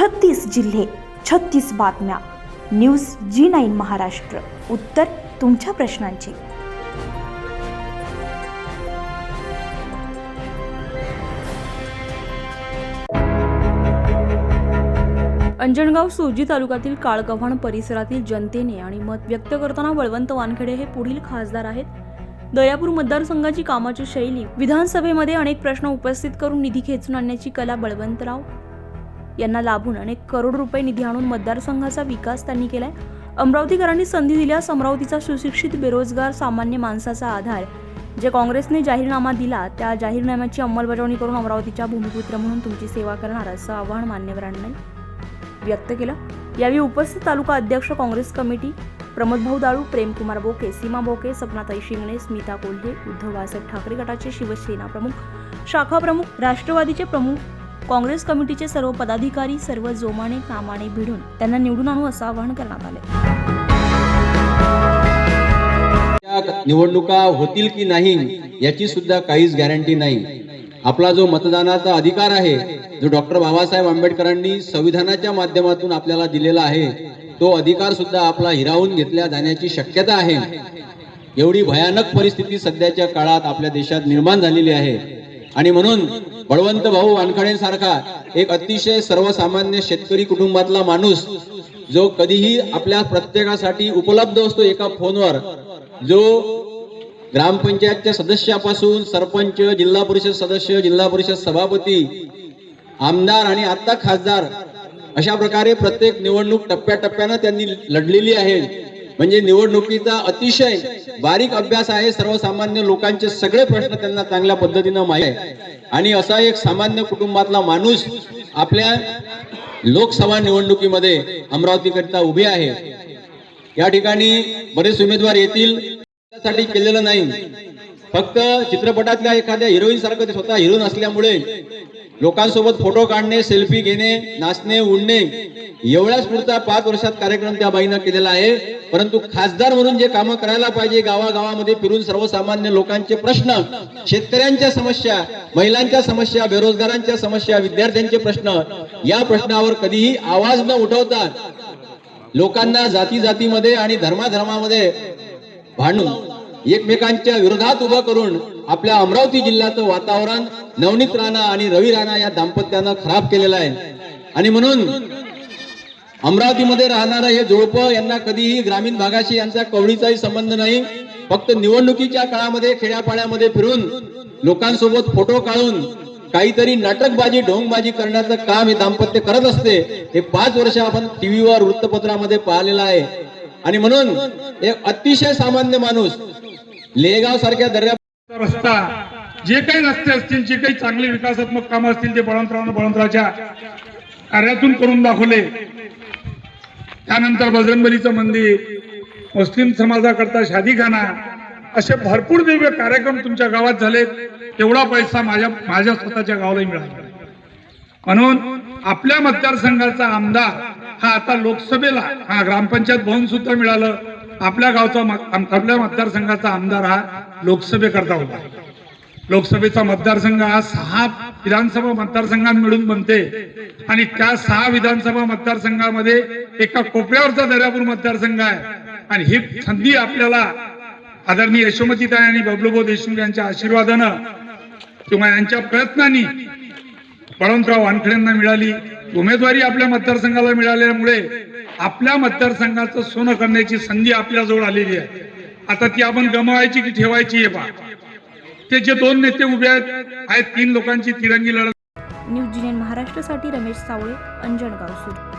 छत्तीस जिल्हे छत्तीस बातम्या. News G nine Maharashtra. उत्तर तुमच्या प्रश्नांची. अंजणगाव सुरजी तालुक्यातील काळगव्हाण परिसरातील जनतेने आणि मत व्यक्त करताना बळवंत वानखेडे हे पुढील खासदार आहेत. दर्यापूर मतदारसंघाची कामाची शैली विधानसभेमध्ये अनेक प्रश्न उपस्थित करून निधी खेचून आणण्याची कला बळवंतराव यांना लाभून अनेक करोड रुपये निधी आणून मतदारसंघाचा विकास त्यांनी केलाय. अमरावतीकरांनी संधी दिल्यास अमरावतीचा सुशिक्षित बेरोजगार सामान्य माणसाचा आधार. जे काँग्रेसने जाहीरनामा दिला त्या जाहीरनाम्याची अंमलबजावणी करून अमरावतीच्या भूमिपुत्र म्हणून तुमची सेवा करणार असं आवाहन मान्यवरांनी व्यक्त केलं. यावेळी उपस्थित तालुका अध्यक्ष काँग्रेस कमिटी प्रमोद भाऊ दाळू प्रेमकुमार बोके सीमा बोके सपनाताई शिंगणे स्मिता कोल्हे उद्धव बाळासाहेब ठाकरे गटाचे शिवसेना प्रमुख शाखा प्रमुख राष्ट्रवादीचे प्रमुख काँग्रेस कमिटीचे सर्व पदाधिकारी सर्व जोमाने कामाने भिडून त्यांना निवडून आणू असं आवाहन करण्यात आले निवडणुका होतील की नाही याची सुद्धा काहीच गॅरंटी नाही. आपला जो मतदानाचा अधिकार आहे जो डॉक्टर बाबासाहेब आंबेडकरांनी संविधानाच्या माध्यमातून आपल्याला दिलेला आहे तो अधिकार सुद्धा आपला हिरावून घेतल्या जाण्याची शक्यता आहे. एवढी भयानक परिस्थिती सध्याच्या काळात आपल्या देशात निर्माण झालेली आहे. आणि म्हणून बळवंत भाऊ वानखडेंसारखा एक अतिशय सर्वसामान्य शेतकरी कुटुंबातला माणूस जो कधीही आपल्या प्रत्येकासाठी उपलब्ध असतो एका फोनवर जो ग्रामपंचायतच्या सदस्यापासून सरपंच जिल्हा परिषद सदस्य जिल्हा परिषद सभापती आमदार आणि आता खासदार अशा प्रकारे प्रत्येक निवडणूक टप्प्याटप्प्यानं त्यांनी लढलेली आहे. म्हणजे निवडणुकीचा अतिशय बारीक अभ्यास आहे. सर्वसामान्य लोकांचे सगळे प्रश्न त्यांना चांगल्या पद्धतीनं माहीत आहे. आणि असा एक सामान्य कुटुंबातला माणूस आपल्या लोकसभा निवडणुकीमध्ये अमरावतीकरिता उभे आहे. या ठिकाणी बरेच उमेदवार येतील. साठी केलेलं नाही. फक्त चित्रपटातल्या एखाद्या हिरोईन सारखं ते स्वतः हिरोईन असल्यामुळे लोकांसोबत फोटो काढणे सेल्फी घेणे नाचणे उडणे. एवढ्याच पुढचा पाच वर्षात कार्यक्रम त्या बाईनं केलेला आहे. परंतु खासदार म्हणून जे कामं करायला पाहिजे गावागावामध्ये फिरून सर्वसामान्य लोकांचे प्रश्न शेतकऱ्यांच्या समस्या महिलांच्या समस्या बेरोजगारांच्या समस्या विद्यार्थ्यांचे प्रश्न या प्रश्नावर कधीही आवाज न उठवता लोकांना जाती जातीमध्ये आणि धर्माधर्मामध्ये भांडून एकमेकांच्या विरोधात उभं करून आपल्या अमरावती जिल्ह्याचं वातावरण नवनीत राणा आणि रवी राणा या दाम्पत्यानं खराब केलेलं आहे. आणि म्हणून अमरावतीमध्ये राहणारं हे जोडपं यांना कधीही ग्रामीण भागाशी यांचा कवडीचाही संबंध नाही. फक्त निवडणुकीच्या काळामध्ये खेड्यापाड्यामध्ये फिरून लोकांसोबत फोटो काढून काहीतरी नाटकबाजी ढोंगबाजी करण्याचं काम हे दाम्पत्य करत असते हे पाच वर्ष आपण टीव्हीवर वृत्तपत्रामध्ये पाहिलेलं आहे. आणि म्हणून एक अतिशय सामान्य माणूस लेगाव सारख्या दर्या रस्ता जे काही रस्ते असतील जे काही चांगले विकासात्मक कामं असतील ते बळवंतराव बळवंतरावच्या कार्यातून करून दाखवले. त्यानंतर बजरंगबलीचं मंदिर मुस्लिम समाजाकरता शादीखाना असे भरपूर दिव्य कार्यक्रम तुमच्या गावात झाले तेवढा पैसा माझ्या माझ्या स्वतःच्या गावाला मिळाला. म्हणून आपल्या मतदारसंघाचा आमदार हा आता लोकसभेला हा ग्रामपंचायत भवन सुद्धा मिळालं. आपल्या गावचा आपल्या मतदारसंघाचा आमदार हा लोकसभेकरता होता. लोकसभेचा मतदारसंघ हा सहा विधानसभा मतदारसंघात मिळून बनते. आणि त्या सहा विधानसभा मतदारसंघामध्ये एका कोपऱ्यावरचा दर्यापूर मतदारसंघ आहे. आणि ही संधी आपल्याला आदरणीय यशोमतीताई आणि बबलूभाऊ देशमुख यांच्या आशीर्वादानं किंवा यांच्या प्रयत्नांनी बळवंतराव वानखेड्यांना मिळाली. उमेदवारी आपल्या मतदारसंघाला मिळाल्यामुळे आपल्या मतदारसंघाचं सोनं करण्याची संधी आपल्या जवळ आलेली आहे. आता ती आपण गमवायची की ठेवायची आहे बा ते जे दोन नेते उभे आहेत आहेत तीन लोकांची तिरंगी लढत. न्यूज महाराष्ट्रासाठी रमेश सावळे अंजणगाव सुरू